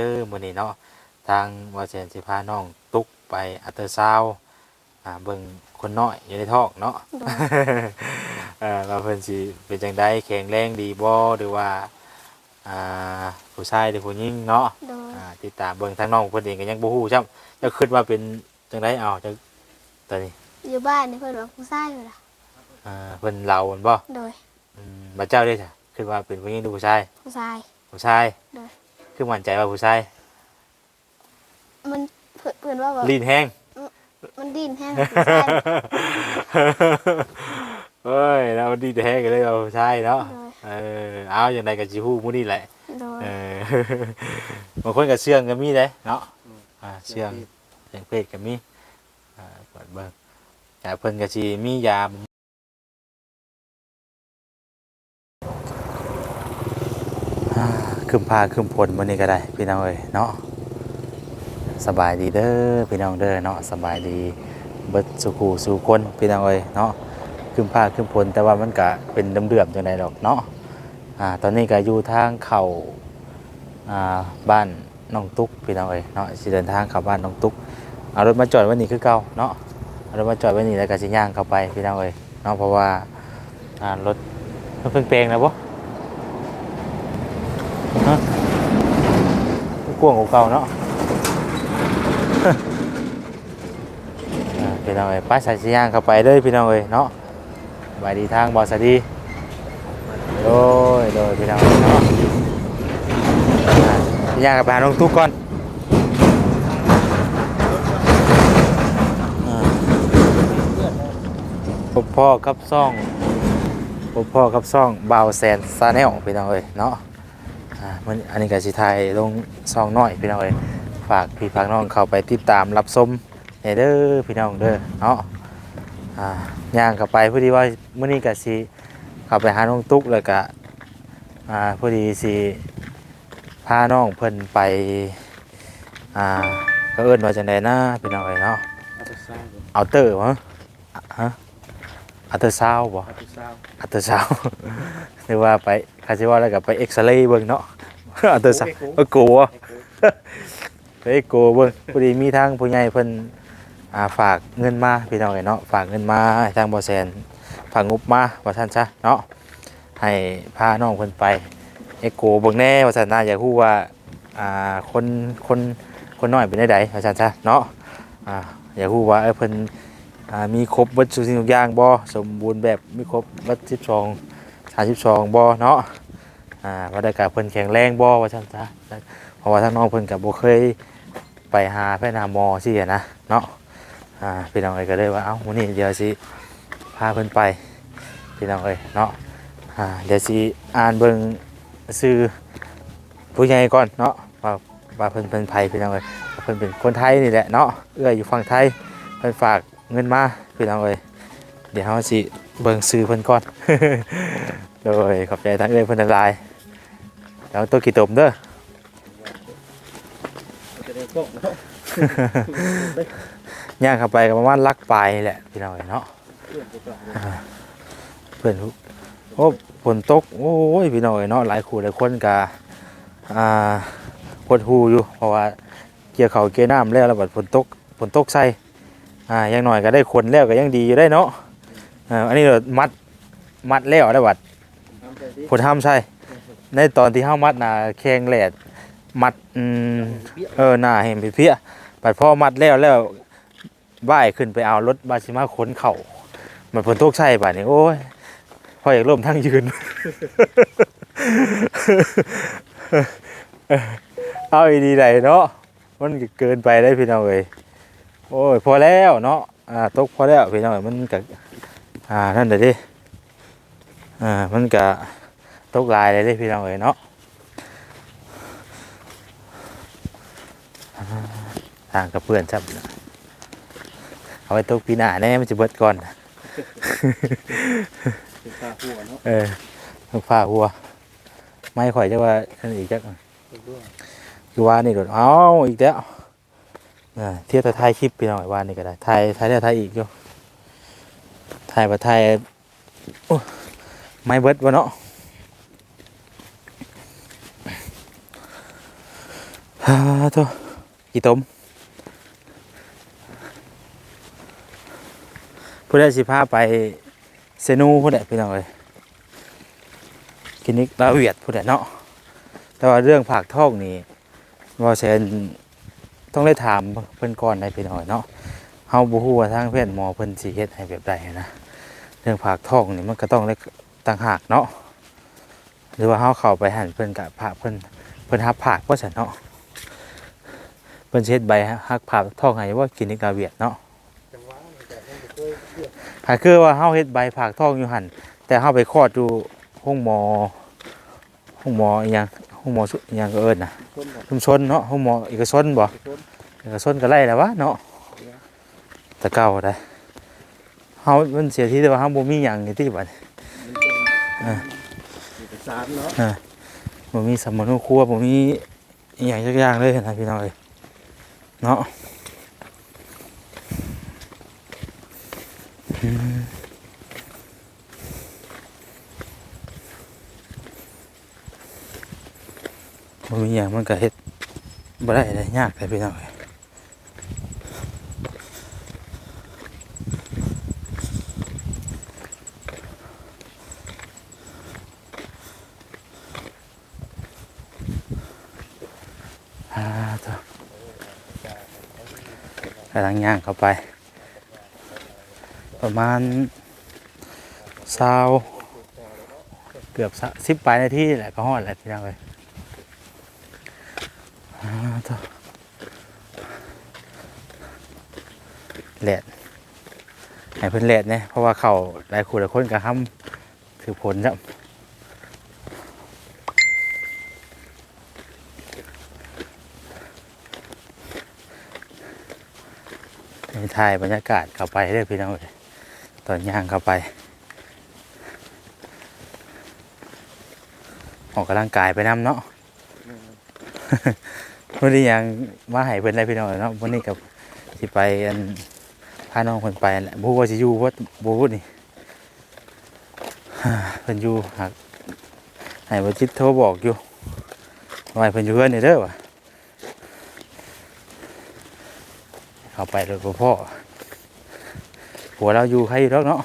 เออมื้อนี้เนาะทางว่าแสนสิพาน้องตุ๊กไปอัลตราซาวด์อ่าเบิ่งคนน้อยอยู่ในท้องเนาะ โดย เออว่าเพิ่นสิเป็นจังไดแข็งแรงดีบ่หรือว่าอ่าผู้ชายหรือผู้หญิงเนาะโดย อ่าติดตามเบิ่งทางน้องเพิ่นเองก็ยังบ่ฮู้จ้ำจะคิดว่าเป็นจังไดเอาจังตอนนี้อยู่บ้านนี่เพิ่นว่าผู้ชายอยู่ล่ะ อ่าเพิ่นเล่ามันบ่โดยอืมบัดเจ้าเด้จ้ะคิดว่าเป็นผู้หญิงหรือผู้ชาย ผู้ชาย ผู้ชายได้ คือมั่นใจว่าผู้ชายมันเพิ่นเพิ่นว่าแบบลีนแห้ง มันดิ้นแห้งผู้ชายเฮ้ยเราดีแท้กันเลยเราใช่เนาะโดยเออเอาอย่างไรกับจิฮู้มื้อนี้แหละโดยเออบางคนก็เชื่องก็มีเด้เนาะอ่าเชื่องเชื่องเพศก็มีอ่าเปิดเบิ่งแต่เพิ่นก็สิมียาอ่า คืมพาคืมผลมื้อนี้ก็ได้ พี่น้องเอ้ยเนาะสบายดีเด้อพี่น้องเด้อเนาะสบายดีเบิดสุขูสู่คนพี่น้องเอ้ยเนาะคืมพาคืมผลแต่ว่ามันก็เป็นเดือมๆจังไดดอกเนาะอ่าตอนนี้ก็อยู่ทางเข้าอ่าบ้านน้องตุ๊กพี่น้องเอ้ยเนาะสิเดินทางเข้าบ้านน้องตุ๊กเอารถมาจอดว้นี่คือเก่าเนาะเอารถมาจอดว้นี่แล้วก็สิย่างเข้าไปพี่น้องเอ้ยเนาะเพราะว่าอ่ารถมันเพิ่งแปลงนะบ่ฮะ มันกว้างกว่าเก่าเนาะอ่าพี่น้องเอ้ยไปใส่สิย่างเข้าไปเลยพี่น้องเอ้ยเนาะสบายดีทางบ่สวัสดีโดยโดยพี่น้องเอ้ยเนาะย่างกับหาน้องตุ๊กก่อนอ่าพบพ่อกับซ่องพบพ่อกับซ่องบ่าวแสนซาแนลพี่น้องเอ้ยเนาะ อ่ามันอันนี้ก็สิไทยลงซ่องน้อยพี่น้องเอ้ยฝากพี่ฝากน้องเข้าไปติดตามรับชมให้เด้อพี่น้องเด้อเนาะอ่าย่างเข้าไปพอดีว่ามื้อนี้ก็สิเข้าไปหาน้องตุ๊กแล้วก็อ่าพอดีสิพาน้องเพิ่นไปอ่าก็เอิ้นว่าจังไดนะพี่น้องเอ้ยเนาะอัตซาวเอาเตอร์วะฮะอัลเตอร์ซาวด์บ่อัตซาวอัลเตอร์ซาวด์หรือว่าไปคาสิว่าแล้วก็ไปเอ็กซเรย์เบิ่งเนาะอัลเตอร์ซาวด์เออโกวะไปเอ็กโกเบิ่งพอดีมีทางผู้ใหญ่เพิ่นอ่าฝากเงินมาพี่น้องเอ้ยเนาะฝากเงินมาให้ทางบ่แซนฝากงบมาว่าซั่นซะเนาะให้พาน้องเพิ่นไปเอ็กโกเบิ่งแน่ว่าซั่นน่าอยากฮู้ว่าอ่าคนคนคนน้อยเป็นได้ใดว่าซั่นซะเนาะอ่าอยากฮู้ว่าเออเพิ่นอ่ามีครบเบิดทุกสิ่งทุกอย่างบ่สมบูรณ์แบบมีครบเบิด12 32บ่เนาะ อ่าว่าได้กะเพิ่นแข็งแรงบ่ว่าซั่นซะเพราะว่าทางน้องเพิ่นก็บ่เคยไปหาแพทย์หาหมอซี่นะเนาะอ่าพี่น้องเอ้ยก็เลยว่าเอ้ามื้อนี้เดี๋ยวสิพาเพิ่นไปพี่น้องเอ้ยเนาะอ่าเดี๋ยวสิอ่านเบิ่งซื้อผู้ใหญ่ก่อนเนาะว่าว่าเพิ่นเป็นไผพี่น้องเอ้ยเพิ่นเป็นคนไทยนี่แหละเนาะเอื้ออยู่ฝั่งไทยเพิ่นฝากเงินมาพี่น้องเอ้ยเดี๋ยวเฮาสิเบิ่งซื้อเพิ่นก่อน โดยขอบใจทั้งเอ้ยเพิ่นหลาย ๆแล้วตัวกี่ตมเด้อจะได้กล้องเนาะย่างเข้าไปก็ประมาณลักปลายนี่แหละพี่น้องเอ้ยเนาะเพื่อนไปก่อนเลยเพื่อนผู้โอ้ฝนตกโอ้ยพี่น้องเอ้ยเนาะหลายคู่หลายคนก็อ่าหดหูอยู่เพราะว่าเกี่ยวเขาวเกี่ยวน้ำแล้วแล้วบัดฝนตกฝนตกใส่อ่าอยังหน่อยก็ได้คนแล้วก็ยังดีอยู่ได้เนาะอ่าอันนี้เรามัดมัดแล้วได้บัดทำใจดิผลทำใช่ ในตอนที่เฮามัดน่ะแข้งแหลดมัดอืมเออหน้าเห็นเพี้ยๆบัดพอมัดแล้วแล้วว่ายขึ้นไปเอารถบาซิมาขนเข่ามันฝนตกใส่บัดนี้โอ้ยพออยากร่มทั้งยืน เอาอีดีใดเนาะมันก็เกินไปได้พี่น้องเอ้ยโอ้ยพอแล้วเนาะอ่าตกพอแล้วพี่น้องเอ้ยมันก็อ่านั่นเดี๋ยวดิอ่ามันก็ ตกหลายเลยเด้พี่น้องเอ้ยเนาะอ่าทางกับเพื่อนจับเอาไว้ตกปีหน้าแน่มันจะเบิดก่อนเป็นตาหัวเนาะเออลูกฟ้าหัว ไม่ข่อยจะว่าอันอีกจักเป็นด้วยคือว่านี่โดดเอ้าอีกแล้วอ่าเทียบแต่ถ่ายคลิปพี่น้องไอ้ว่านี่ก็ได้ถ่ายถ่ายแล้วถ่ายอีกอยู่ถ่ายบ่ถ่ายโอ้ไม่เบิดวะเนาะ ฮ่าโตกี่ต้มผู้ได้สิพาไปเซนูผู้ใดพี่น้องเอ้ยคลินิกลาเวียดผู้ใดเนาะแต่ว่าเรื่องผักทองนี่ว่าแซนต้องได้ถามเพิ่อนก่อนได้พี่น้อยเนาะเฮาบ่ฮู้ว่าทางแพทย์หมอเพิ่นสิเฮ็ดให้แบบใดนะเรื่องผักทองนี่มันก็ต้องได้ต่างหากเนาะหรือว่าเฮาเข้าไปหันเพิ่นกะพาเพิ่นเพิ่นรับผักว่ซั่นเนาะ เพิ่นสิเฮ็ดใบฮักผักท้องให้ว่าคลินิกลาเวียดเนาะจังหวะนี่แต่ยังบ่เคยเลือกถ้าคือว่าเฮาเฮ็ดใบผักทองอยู่หั่นแต่เฮาไปคลอดอยู่ห้องหมอห้องหมออีหยังห้องหมอสุอีหยังก็เอิ้นน่ะคนแบบชุมชนเนาะห้องหมอเอกชนบ่คนเอกชนก็ไล่แล้ววะเนาะแต่เก่าได้เฮามันเสียที่แต่ว่าเฮาบ่มีหยังนี่ติบัดมันเป็นอ่าเอกสารเนาะบ่มีสมุนครัวบ่มีอีหยังสักอย่างเลยนะพี่น้องเอ้ย เนาะอืมบ่มีหยังมันก็เฮ็ดบ่ได้เลยยากเลยพี่น้องเอ้ยอ่าตัวกำลังย่างเข้าไป ประมาณเศร้าเกือบสิบปลายนาทีแหละก็ฮอดแหละพี่น้องเลยแหลดให้เพิ่นแหลดเนี่ยเพราะว่าเขาหลายคู่หลายคนก็ห้ำถือผลจ้ะ ถ่ายบรรยากาศเข้าไปเด้อพี่น้องเลยตอนย่างเข้าไปออกกำลังกายไปน้ำเนาะวันนี้ยังมาให้เพิ่นได้พี่น้องเนาะวันนี้กับสิไปอันพาน้องเพิ่นไปแหละบ่ว่าสิอยู่บ่บ่รู้นี่เพิ่นอยู่หักให้บ่จิตโทรบอกอยู่ว่าเพิ่นอยู่เฮือนนี่เด้อว่ะ เข้าไปรถบ่พ่อผัวเราอยู่ใครอยู่ดอกเนาะ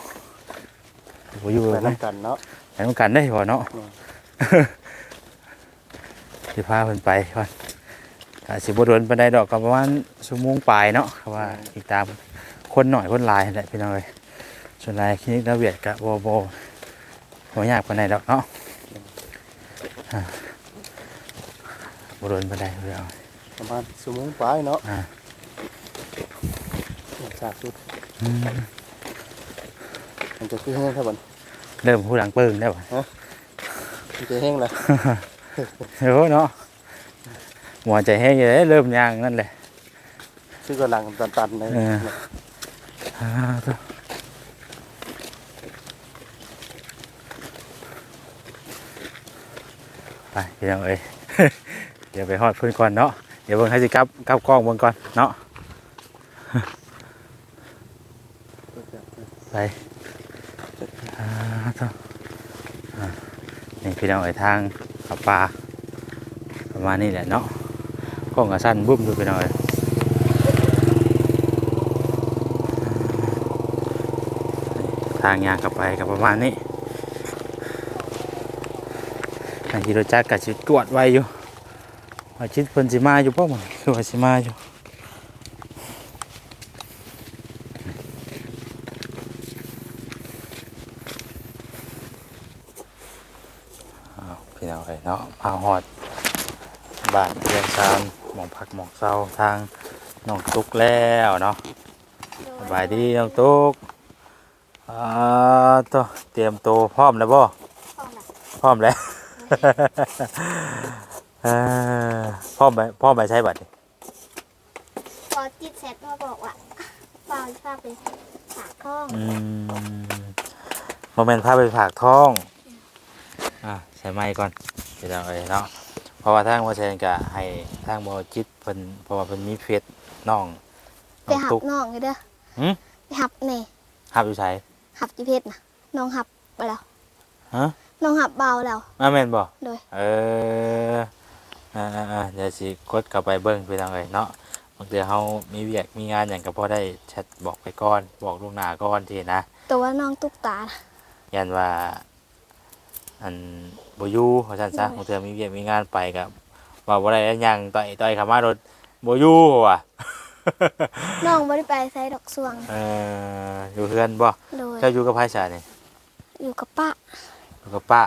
ผัวอยู่ไปไหมนํกันเนาะไปนำกันได้พอเนาะอืมสิพาเพิ่นไปก่อนก็สิบ่โดนปานใดดอกก็ประมาณชั่วโมงปลายเนาะเพราะว่าติดตามคนหน่อยคนหลายนั่นแหละพี่น้องเอ้ยส่วนหลายคลินิกระเวียดก็บ่บ่บ่ยากปานใดดอกเนาะอ่าบ่โดนปานใดพี่น้องประมาณชั่วโมงปลายเนาะอ่า สากสุดอืมมันจะคือแห้งครับบัดเริ่มผู้หลังเปิงได้บ่มันจะแห้งแล้วเออเนาะหัวใจแห้งอยู่เลยเริ่มย่างนั่นแหละคือกำลังตันๆเลยเอออ่าตัวไปพี่น้องเอ้ยเดี๋ยวไปฮอดเพื่อนก่อนเนาะเดี๋ยวเบิ่งให้สิกลับกลับกล้องเบิ่งก่อนเนาะ ไปอ่าตัวอ่านี่พี่น้องเอ้ทางขับปลาประมาณนี้แหละเนาะกล้องกระสั้นบุ้มดูพี่น้องเอ้ยทางยางกลับไปกับประมาณนี้ทางกิโลจักกับชิตรวจไว้อยู่ว่าชิดเพิ่นสิมาอยู่ป่ะมันคือว่าสิมาอยู่อ้าวพี่น้องเอ้ยเนาะมาฮอดบ้านเรียนชานหมองพักหมอง เศร้าทางน้องตุกแล้วเนาะสบายดีน้องตุกอ่าตัวเตรียมตัวพร้อมแล้วบ่พร้อมนะพร้อมแล้วเอ่อพร้อมไปพร้อมไปใช้บัตรนี่พอจิตเสร็จมาบอกว่าเปล่าพาไปฝากข้องอืมโมเมนต์พาไปฝากท้อง อะใช้ไม้ก่อนเดี๋ยวเอาไว้เนาะเพ ราะว่าทางวาเชนกะให้ทางบอจิตเพิ่นเพราะว่าเพิ่นมีเฟซน้องไปน้องหับตุ๊กน้องเลยเด้อหืมไปหับนี่หับอยู่ใช้หับจีเพชรนะน้องหับไปแล้วฮะน้องหับเบาแล้ว มาแม่นบ่โดย เอออ่าๆๆเดี๋ยวสิกดเข้าไปเบิ่งพี่น้องเอ้ยเนาะบางเทื่อเฮามีเวียกมีงานหยังก็พอได้แชทบอกไปก่อน บอกล่วงหน้าก่อนทีนะแต่ว่าน้องตุ๊กตายันว่า อันบ่อยู่ว่าซั่นซะโดยบางเทื่อมีเวียกมีงานไปก็ว่าบ่ได้แล้วยังต่อยต่อยเข้ามารถบ่อยู่ว่ะน้องบ่ได้ไปใส่ดอกสวง เอออยู่เฮือนบ่โดยเจ้าอยู่กับไผซะนี่อยู่กับป้าอยู่กับป้า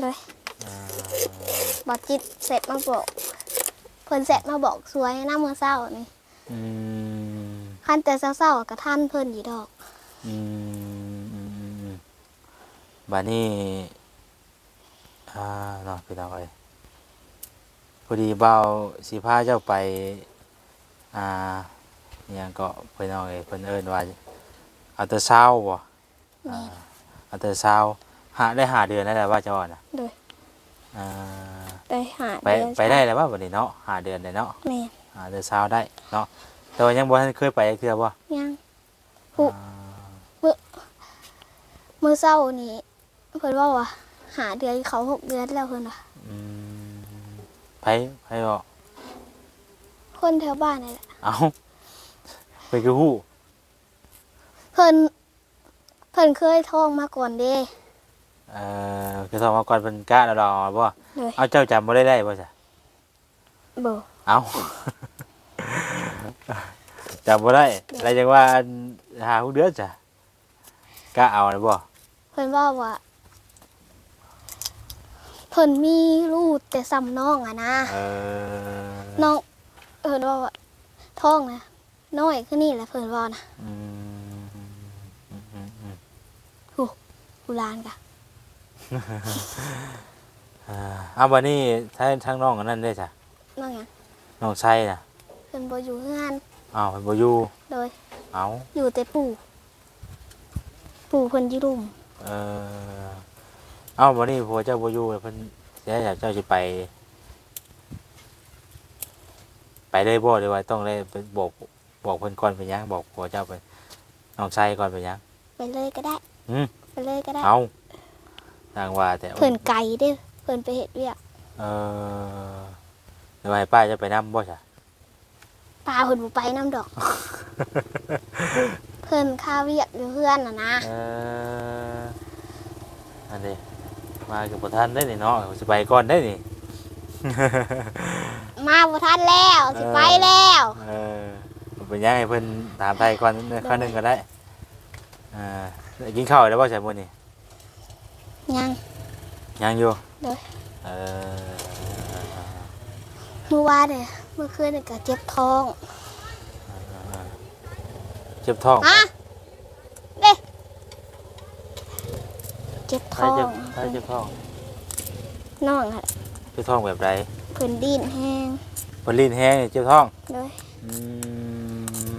เลยเออบอกจิตเสร็จมาบอกเพิ่นเสร็จมาบอกสวยหน้ามือเศร้านี่อืมคันแต่เศร้าๆกับท่านเพิ่นอยู่ดอก อืมอืมอืมอืมบัดนี้ อ่าเนาะพี่น้องเอ้ยพอดีเบาสิพาเจ้าไป อ่าอิหยังก็พี่น้องเอ้ยเพิ่นเอิ้นว่าอัลตราซาวด์บ่อ่าอัลตราซาวด์หาได้หาเดือนแล้วแหละว่าเจ้าอะนะโดยอ่าไปหาไปเดือนไปได้แล้วว่าบัดนี้เนาะหาเดือนได้เนาะแม่นหาอัลตราซาวด์ได้เนาะแต่ว่ายังบ่ทันเคยไปจักเทื่อบ่ยังปุ๊อ่ามือเศร้านี่เพิ่นว่าว่า หาเดือนเขาหกเดือนแล้วเพิ่นว่าอืมไผไผบ่คนแถวบ้านนี่แหละเอ้าไปคือฮู้เพิ่นเพิ่นเคยท้องมาก่อนเด้เอ่อคือสองมาก่อนเป็นกะแล้วดอกบ่เลยเอาเจ้าจำบ่ได้ได้บ่จ้ะบ่เอาจำบ่ได้แล้วจังว่าหาฮู้เดือนจ้ะกะเอาได้บ่เพิ่นว่าว่า เพิ่นมีลูกแต่ซ้ำน้องอะนะเออน้องเพิ่นว่าว่าท้องนะน้อยคือนี่แหละเพิ่นว่านะอืมอืมอืมอืมกูลานกะอ่าเอาบัดนี้ทางทางน้องอันนั้นได้จ้ะน้องหยังน้องไส้น่ะเพิ่นบ่อยู่เฮือนอ้าวเพิ่นบ่อยู่โดยเอาอยู่แต่ปู่ ปู่เพิ่นอยู่รุมเออเอาบัดนี้ผัวเจ้าบ่อยู่เพิ่นเดี๋ยวเจ้าสิไป ไปเลยบ่หรือว่าต้องเลยไปบอกบอกเพิ่นก่อนเป็นหยังบอกผัวเจ้าไปน้องไส้ก่อนเป็นหยัง ไปเลยก็ได้อืม ไปเลยก็ได้ เอาทางว่าแต่เพิ่นไกลเด้อเพิ่นไปเฮ็ดเวียกเออหรือว่าให้ป้าจะไปนำบ่จ้ะป้าเพิ่นบ่ไปนํดอก เพิ่นค่าเวียกอยู่เฮือนน่ะนะเอออันนี้ มากับบ่ทันได้นี่เนาะสิไปก่อนได้นี่ มาบ่ทันแล้วสิไปแล้วเออบ่เป็นหยังให้เพิ่นถามไทยก่อนข้อหนึงก็ได้อ่าได้กินข้าวแล้วบ่ใช่มื้อนี้ยังยังอยู่เด้อเออเมื่อวานเนี่ยเมื่อคืนนี่ก็เจ็บท้อง เจ็บท้องมาเด้ เจ็บใครท้องเจ็บใครเจ็บท้องน้องอะเจ็บท้องแบบใดเพิ่นดิ้นแห้งเพิ่นลิ้นแห้งนี่เจ็บท้องเลยอืม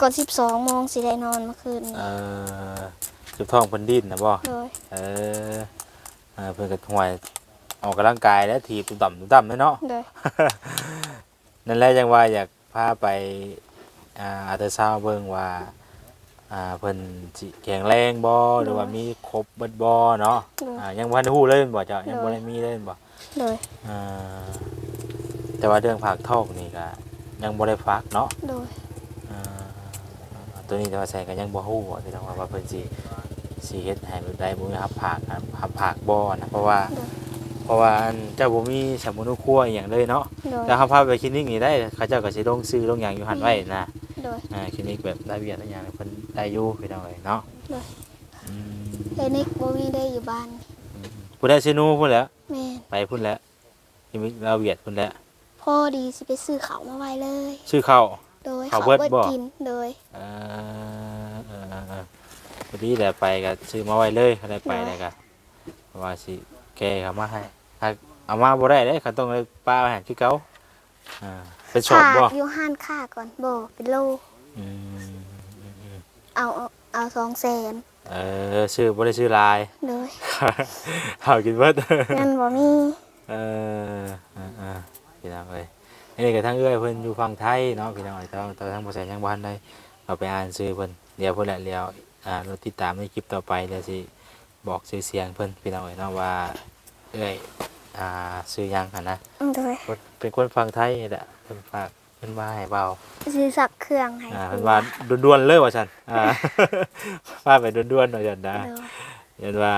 ก่อน12โมงสิได้นอนเมื่อคืนนี่เออเจ็บท้องเพิ่นดิ้นนะบ่เลยเออเออเพิ่นก็ห่วยออกกำลังกายแล้วถีบตุ้มต่ำตุ้มต่ำเลยเนาะเลยนั่นแหละจังว่าอยากพาไปอ่าอาจจะทราบเบิ่งว่า อ่าเพิ่นสิแข็งแรงบ่หรือว่ามีครบเบิดบ่เนาะเลยอ่ายังบ่ทันฮู้เลยบ่เจ้ายังบ่ได้มีเลยบ่เลยอ่าแต่ว่าเรื่องฝากท้องนี่ก็ยังบ่ได้ฝากเนาะเลยอ่าตัวนี้แต่ว่าใส่ก็ยังบ่ฮู้ว่าที่ต้องว่าว่าเพิ่นสิสิเฮ็ดให้แบบใดบ่มีรับผากครับรับผากบ่นะเพราะว่าเพราะว่าอันเจ้าบ่มีสมุนครัวอหย่างเลยเนาะเลยแต่เฮาพาไปคลินิกนี่ได้เขาเจ้าก็สิลงซื้อลงหยังอยู่หั่นไว้นะ เลยอ่าคลินิกแบบได้เวียดได้หยังเพิ่นได้อยู่พี่น้องเอ้ยเนาะเลยอืมเฮนิกบ่มีได้อยู่บ้านผู้ได้ซินูพุ่นแหล้ว แม่นไปพุ่นแล้วคลินิกลาวเวียดพุ่นแล้วพ่อดีสิไปซื้อข้าวมาไว้เลย ชื่อเข้า โดยข้าวเบิดบ่กินโดย เออเออเออเออพอดีแหละไปก็ซื้อมาไว้เลยเขาได้ไปแล้วก็เพราะว่าสิแกเขามาให้ถ้าเอามาบ่ได้เด้เขาต้องเลยป้าไว้ให้คือเก่าอ่า เป็นสอบบ่ฝากอยู่ห้านค่าก่อนบ่เป็นโลอืมอืมอืมเอาเอาเอาสองแสนเออชื่อบ่ได้ชื่อลายโดยเอากินเบิดเงินบ่มีเออเออเออพี่น้องเอ้ยอันนี้ก็ทั้งเอ้อยเพิ่นอยู่ฝั่งไทยเนาะพี่น้องเอ้ยแต่ว่าแต่ว่าทั้งบ่แสนยังบ่ทันได้เอาไปอ่านชื่อเพิ่นเดี๋ยวเพิ่นแหละเดี๋ยวอ่าเราติดตามในคลิปต่อไปเดี๋ยวสิบอกชื่อเสียงเพิ่นพี่น้องเอ้ยเนาะว่าเอ้อยอ่าชื่อหยังหั่นนะโดยกดเป็นคนฟังไทยนี่แหละ เพิ่นฝากเพิ่นมาให้เบาสิสักเครื่องให้อ่าครูเพิ่นว่าด่วนๆเลยว่าซั่นอ่าว่าไปด่วนๆหน่อยจันนะโดยเห็นว่า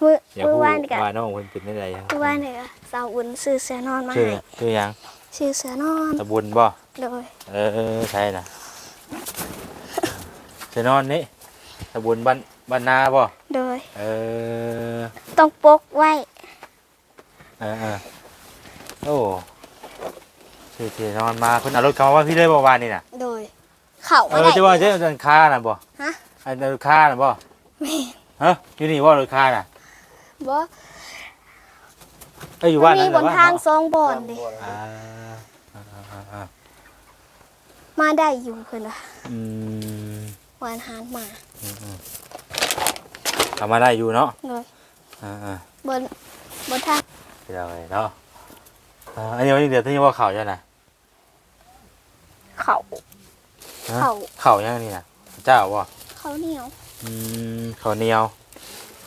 มื้ออย่ามื้อพูดวานนี่ก็ว่าน้องเพิ่นเป็นได้ไดยังมื้อวานนี่ก็สาวอุ่นซื้อเสื้อนอนมาชื่อให้ชื่อหยังซื้อเสื้อนอนตะบุญบ่ โดยเออใช่น่ะจะนอนนี่ตะบุญบ้านบ้านนาบ่โดย เออต้องปกไว้ เออเออโอ้ สิสินอนมาเพิ่นเอารถเขามาว่าพี่เลยบ่วานนี่น่ะโดย เข้าเอมาอได้จะว่าเจ๊จันค่าน่ะบ่ฮะอันรถค่าน่ะบ่แม่ฮะอยู่นี่บ่รถค่าน่ะบ่เอ้ยอยู่บ้านมีนั่นบนทางเนาะสองบอนดิอ่าอ่าอ่าอ่ามาได้อยู่เพิ่นว่าอืมวานหานมาทำมาได้อยู่เนาะโดยอ่าอ่าบนบนทางไปเอาไปเนาะ อ่าอันนี้วันนี้เดี๋ยวที่ว่าเข่าจะน่ะเขาฮะเขาเข่ายังนี่น่ะเจ้าบ่เขาเหนียว อืมข้าวเหนียว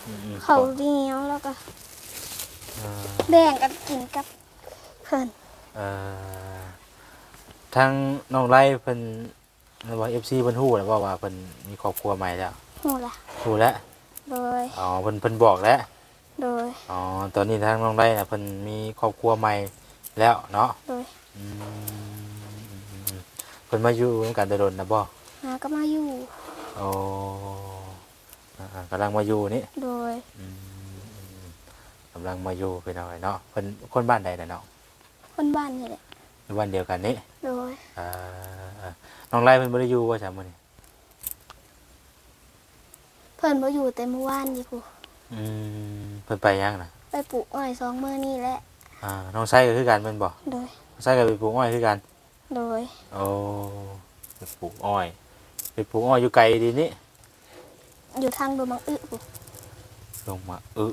อืมอืมเขาเหนียวแล้วก็เอ่อแบ่งกันกินกับเพิ่นเอ่อทางน้องไร่เพิ่นว่า FC เพิ่นฮู้แล้วว่าว่าเพิ่นมีครอบครัวใหม่แล้วฮู้ล่ะฮู้แล้วโดยอ๋อเพิ่นเพิ่นบอกแล้วโดยอ๋อตอนนี้ทางน้องไร่น่ะเพิ่นมีครอบครัวใหม่ แล้วเนาะโดยอืมอืมอืมอืมเพิ่นมาอยู่นำกันแต่โดนนะบ่หาก็มาอยู่ โอ้อ่าๆกำลังมาอยู่นี่โดยอืมอืมกำลังมาอยู่ไปหน่อยเนาะเพิ่นคนบ้านใดน่ะเนาะคนบ้านนี่แหละ บ้านเดียวกันนี่โดยอ่าอ่าน้องไล่เพิ่นบ่ได้อยู่ว่าซั่นมื้อนี้เพิ่นบ่อยู่แต่เมื่อวานนี่กูอืมเพิ่นไปยังน่ะ ไปปลูกอ้อยสองมื้อนี่แหละ อ่าน้องไส้ก็คือกันแม่นบ่โดยน้องไส้ก็ไปปลูกอ้อยคือกันโดย โอ้ไปปลูกอ้อยไปปลูกอ้อยอยู่ไกลดีนี่อยู่ทางดวมังอึกูลงมาอึ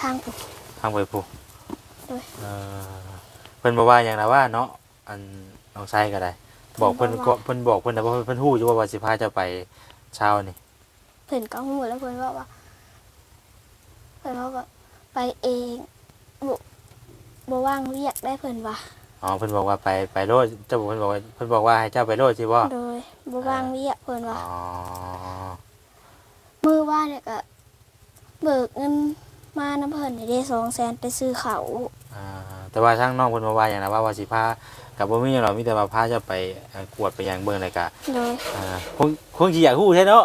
ทางกูทางไปปลูกโดยเออเพิ่นบ่ว่าหยังนะว่าเนาะอันน้องไส้ก็ได้ บอกเพิ่นก็เพิ่นบอกเพิ่นนะว่าเพิ่นฮู้อยู่ว่าว่าสิพาเจ้าไปเช้านี่เพิ่นก็ฮู้แล้วเพิ่นว่าว่าเพิ่นว่าว่าไปเองบ่ บ่ว่างเรียกได้เพิ่นว่าอ๋อเพิ่นบอกว่าไปไปโลดเจ้าเพิ่นบอกว่าเพิ่นบอกว่าให้เจ้าไปโลดสิบ่โดยบ่ว่างเรียกเพิ่นว่าอ๋อมื้อว่านเนี่ยก็เบิกเงินมานำเพิ่นนี่ได้200,000ไปซื้อข้าวอ่าแต่ว่าทางน้องเพิ่นบ่ว่าหยังนะว่าว่าสิพากับบ่มีหยังหรอกมีแต่ว่าพาเจ้าไปเอ่อกวดไปหยังเบิ่งเลยก็โดยอ่าคงคงสิอยากฮู้แท้เนาะ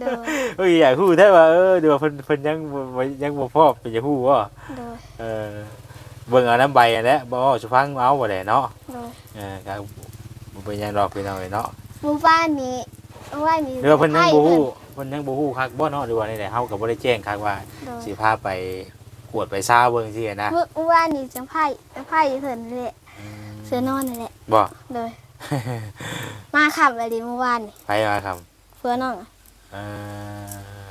โดยเอ้ยอยากฮู้แท้ว่าเออเดี๋ยวาเพิ่นเพิ่นยังบ่บ่ยังบ่พร้อมเป็นจะฮู้บ่โดยเออ เบิ่งเอาน้ำใบอันนี้บ่สิฟังเอาบ่ได้เนาะโดยเออก็บ่เป็นหยังดอกพี่น้องเอ้ยเนาะหมู่บ้านนี้หมู่บ้านนี้หรือว่าเพิ่นยังบ่ให้ฮู้เพิ่นยังบ่ฮู้คักบ่เนาะหรือว่านี่แหละเฮาก็บ่ได้แจ้งคักว่าโดยสิพาไปกวดไปซาเบิ่งซี่นะเมื่อเมื่อวานนี้จังไพ่จังไพ่เพิ่นนี่แหละอืมเสือนอนนี่แหละบ่ โดยมาขับไปดิเมื่อวานนี่ไปมาครับเพื่อนน้องอะเออ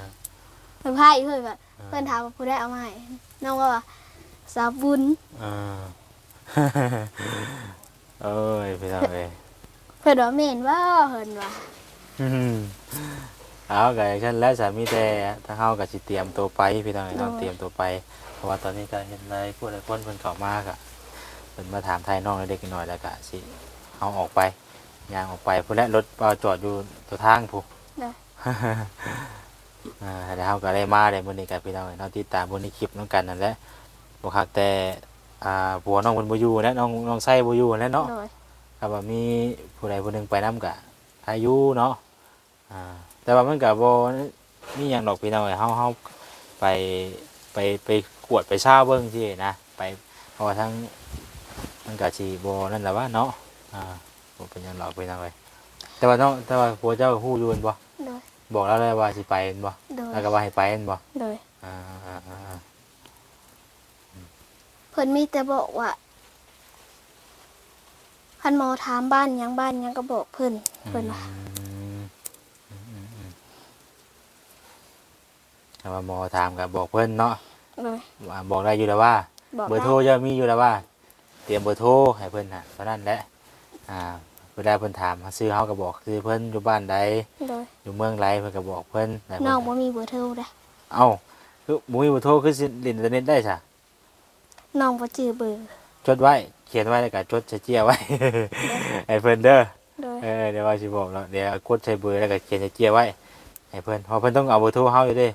เพิ่นไพ่เพิ่นแบบเพิ่นถามว่าผู้ได้เอามาให้น้องก็ว่า สาวบุญเออเอ้ยพี่น้องเอ้ย เพิ่นว่าแม่นว่าเพิ่นว่าอืมเอาก็อย่างเช่นแล้วสามีแต่ถ้าเฮาก็สิเตรียมตัวไปพี่น้องเอ้ยเนาะเตรียมตัวไป เพราะว่าตอนนี้ก็เห็นหลายผู้หลายคนเพิ่นเข้ามากอะเพิ่นมาถามไทยน้องเล็กๆน้อยๆแล้วก็สิเอาออกไปย่างออกไปพุ่นแหละรถเอาจอดอยู่ตัวทางพุ่นเด้ออ่าแล้วเราก็ได้มาได้มื้อนี้กับพี่น้องเนาะติดตามบนในคลิปน้องกันนั่นแหละ บ่คักแต่อ่าผัวน้องเพิ่นบ่อยู่และน้องน้องไส้บ่อยู่แล้วเนาะโดยก็ว่ามีผู้ใดผู้หนึงไปนํกะอายุเนาะอ่าแต่ว่ามันก็บ่มีหยังดอกพี่น้องเอ้ยเฮาเฮาไปไปไปกวดไปเช้าเบิ่งสินะไปเพราะว่าทั้งมันก็สิบ่นั่นแหละว่าเนาะอ่าบ่เป็นหยังดอกพี่น้องเอ้ยแต่ว่าน้องแต่ว่าผัวเจ้าฮู้อยู่แม่นบ่โดยบอกแล้วเลยว่าสิไปแม่นบ่โดยแล้วก็ว่าให้ไปแม่นบ่โดยอ่าอ่าอ่าอ่า เพิ่นมีแต่บอกว่าคันหมอถามบ้านหยังบ้านหยังก็บอกเพิ่นเพิ่นว่าอืมอืมอืมอืมถ้าว่าหมอถามก็บบอกเพิ่นเนาะโดย ว่าบอกได้อยู่แล้วว่า บอกเบอร์โทรจะมีอยู่แล้วว่า เตรียมเบอร์โทรให้เพิ่นนะเท่านั้นแหละอ่าเวลาเพิ่นถามหาซื้อเฮาก็บอกซื้อเพิ่นอยู่บ้านใดโดยอยู่เมืองไรเพิ่นก็บอกเพิ่นได้น้เพิ่องบ่มีเบอร์โทรเด้ เอ้าคือบ่มีเบอร์โทรคือสิเล่นอินเทอร์เน็ตได้ซะ น้องบ่จื้อเบอร์ จดไว้ เขียนไว้แล้วก็จดใส่เจียไว้ให้เพิ่นเด้อโดย เออเดี๋ยวว่าสิบอกแล้วเดี๋ยวกดใส่เบอร์แล้วก็เขียนใส่เจียไว้ให้เพิ่นเพราะเพิ่นต้องเอาเบอร์โทรเฮาอยู่เด้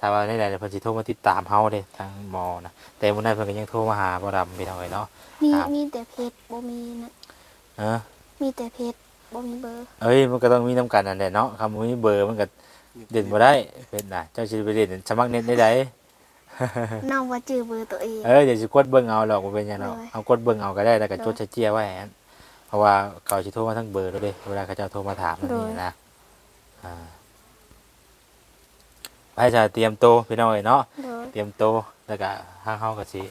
ถ้าว่าในใดเดี๋ยวเพิ่นสิโทรมาติดตามเฮาเด้ทางหมอนะแต่มื้อนั้นเพิ่นก็ยังโทรมาหาบ่ดำพี่น้องเอ้ยเนาะ มีครับ มีแต่เพชรบ่มีนะเออ มีแต่เพชรบ่มีเบอร์ เอ้ยมันก็ต้องมีนํกันนั่นแหละเนาะคำบ่มีเบอร์มันก็เด่นบ่ได้เป็นน่ะเจ้าสิไปเด่นสมัครเน็ตได้ใด น้องว่าจื้อเบอร์ตัวเอง เออเดี๋ยวสิกดเบิ่งเอาหรอกบ่เป็นหยังเนาะได้เอากดเบิ่งเอาก็ได้แล้วก็จดใส่เจียไว้อันเพราะว่าเขาสิโทรมาทั้งเบอร์แล้วเด้เวลาเขาเจ้าโทรมาถามนั่นนี่นะอ่าไปจะเตรียมโตวพี่น้องเอ้ยเนาะ โดยเตรียมโตวแล้วก็ทางเฮาก็สิ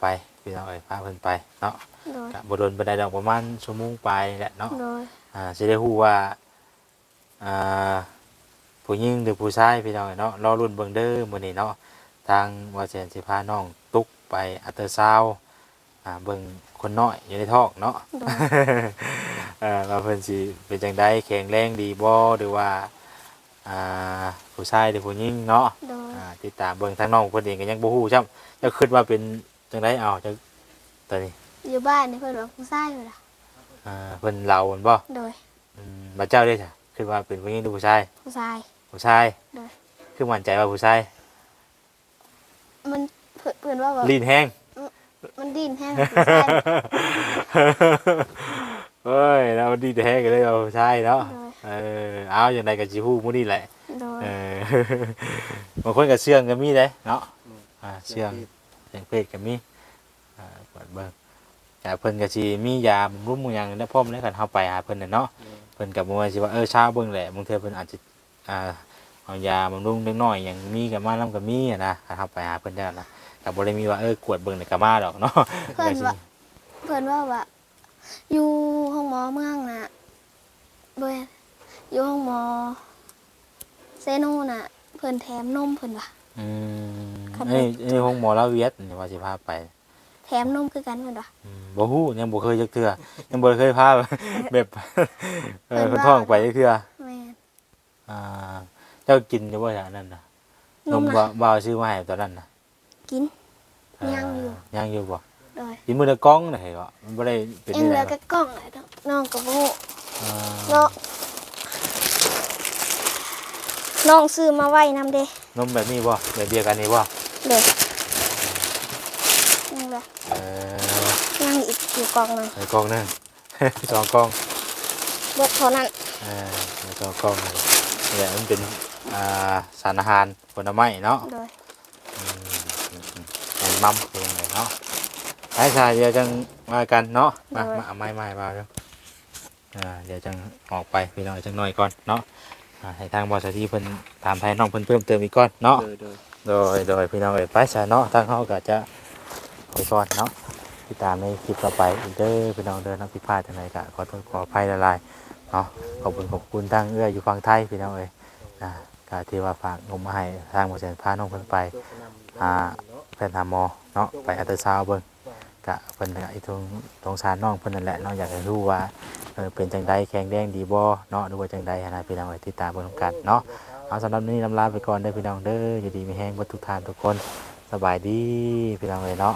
ไปพี่น้องเอ้ยพาเพิ่นไปเนาะโดยก็บ่โดนปานใดดอกประมาณชั่วโมงปลายนี่แหละเนาะ โดยอ่าสิได้ฮู้ว่าอ่าผู้หญิงหรือผู้ชายพี่น้องเอ้ยเนาะรอรุ่นเบิ่งเด้อมื้อนี้เนาะ ทางว่าแสนสิพาน้องตุ๊กไปอัลเตอร์ซาวด์อ่าเบิ่งคนน้อยอยู่ในท้องเนาะโดยเอ่อว่าเพิ่นสิเป็นจังได๋แข็งแรงดีบ่หรือว่าอ่าผู้ชายหรือผู้หญิงเนาะโดยอ่าติดตามเบิ่งทางน้องเพิ่นเองก็ยังบ่ฮู้จ้ำจะคิดว่าเป็นจังไดเอาจังตอนนี้อยู่บ้านนี่เพิ่นว่าผู้ชายอยู่ล่ะอ่าเพิ่นเล่ามันบ่โดยอืมบัดเจ้าเด้จ้ะคิดว่าเป็นผู้หญิงหรือผู้ชายผู้ชาย ผู้ชายได้คือมั่นใจว่าผู้ชาย มันเพิ่นเพิ่นว่าแบบลีนแห้ง มันดิ้นแห้งผู้ชายเฮ้ยแล้วมันดีแท้กันเลยว่าผู้ชายเนาะโดยเออเอาอย่างไรก็สิฮู้มื้อนี้แหละโดยเออบางคนก็เชื่องก็มีเด้เนาะอ่าเชื่องเสียงเพศก็มีอ่าเปิดเบิ่งแต่เพิ่นก็สิมียาบำรุงบางอย่างแล้วพร้อมแล้วกันเฮาไปหาเพิ่นน่ะเนาะเพิ่นก็บ่ว่าสิว่าเออเช้าเบิ่งแหละบางเทื่อเพิ่นอาจจะอ่า เอายาบำรุงเล็กน้อยอย่างมีก็มานํก็มีอะนะถ้าเฮาไปหาเพิ่นได้นะก็บ่ได้มีว่าเออกวดเบิ่งแล้วก็มาดอกเนาะเพิ่นว่าเพิ่นว่าว่าอยู่ห้องหมอเมืองน่ะบ่แม่นอยู่ห้องหมอเซโนน่ะ เพิ่นแถมนมเพิ่นว่าอืมครับเอ้ยเอ้ยห้องหมอลาเวียดนี่ว่าสิพาไป แถมนมคือกันเพิ่นว่าอืมบ่ฮู้ยังบ่เคยจักเทื่อยังบ่เคยพาแบบเออเพิ่เพิ่นนว่าท้องไปจักเทื่อแม่นอ่า เจ้ากินอยู่บ่อย่างนั้นน่ะนนมมน่ะบ่บ่าวซื้อมาให้ตอนนั้นน่ะกินเอ่อยังอยู่ ยังอยู่บ่โดยกินมื้อละกล่องน่ะเหรอมันบ่ได้เป็นยังนี่เหลืแหอละก็กล้องอะน้องก็บ่ฮู้อ่าเนาะน้องซื้อมาไว้นำเด้นมแบบนี้บ่แบบเดียวกันนี่บ่เด้ยังเหลือเออยังอีกอยู่กล่องหนึงในกล่องหนึง สองกล่องเบิดเท่านั้นเออในสองกล่องนี่ นี่แหละมันเป็นอ่าสารอาหารผลไม้เนาะโดยอืมอืมอืมแอนมัมเป็นยังไงเนาะไอ้ชายเดี๋ยวจังมากันเนาะมามาเอาไม้ไม้มาเดี๋ยวอ่าเดี๋ยวจังออกไปพี่น้องจังหน่อยก่อนเนาะอ่าให้ทางบริษัทที่เพิ่นถามไทยน้องเพิ่นเพิ่มเติมอีกก่อนเนาะ โดย โดยโดยโดยพี่น้องเอ้ยไปซะเนาะทางเฮาก็จะไปก่อนเนาะติดตามในคลิปต่อไปอีกเด้อพี่น้องเด้อนักพิดพลาทจังไดก็ขอโทษขออภัยละลายๆ เนาะขอบคุณขอบคุณทางเอื้ออยู่ฝั่งไทยพี่น้องเอ้ยนะก็ที่ว่าฝากงมมาให้ทางบริษัทพาน้องเพิ่นไปอ่าแพทย์หาหมอเนาะไปอัลตราซาวด์เบิ่งกะเพิ่นก็อีทงสงสารน้องเพิ่นนั่นแหละเนาะอยากให้รู้ว่าเออเป็นจังไดแข็งแรงดีบ่เนาะหรือว่าจังไดหั้นะพี่น้องไว้ติดตามเบิ่งนกันเนาะเอาสำหรับนี้ลำลาไปก่อนเด้อพี่น้องเด้ออยู่ดีมีแฮงเบ่ทุกท่านทุกคนสบายดีพี่น้องเอ้ยเนาะ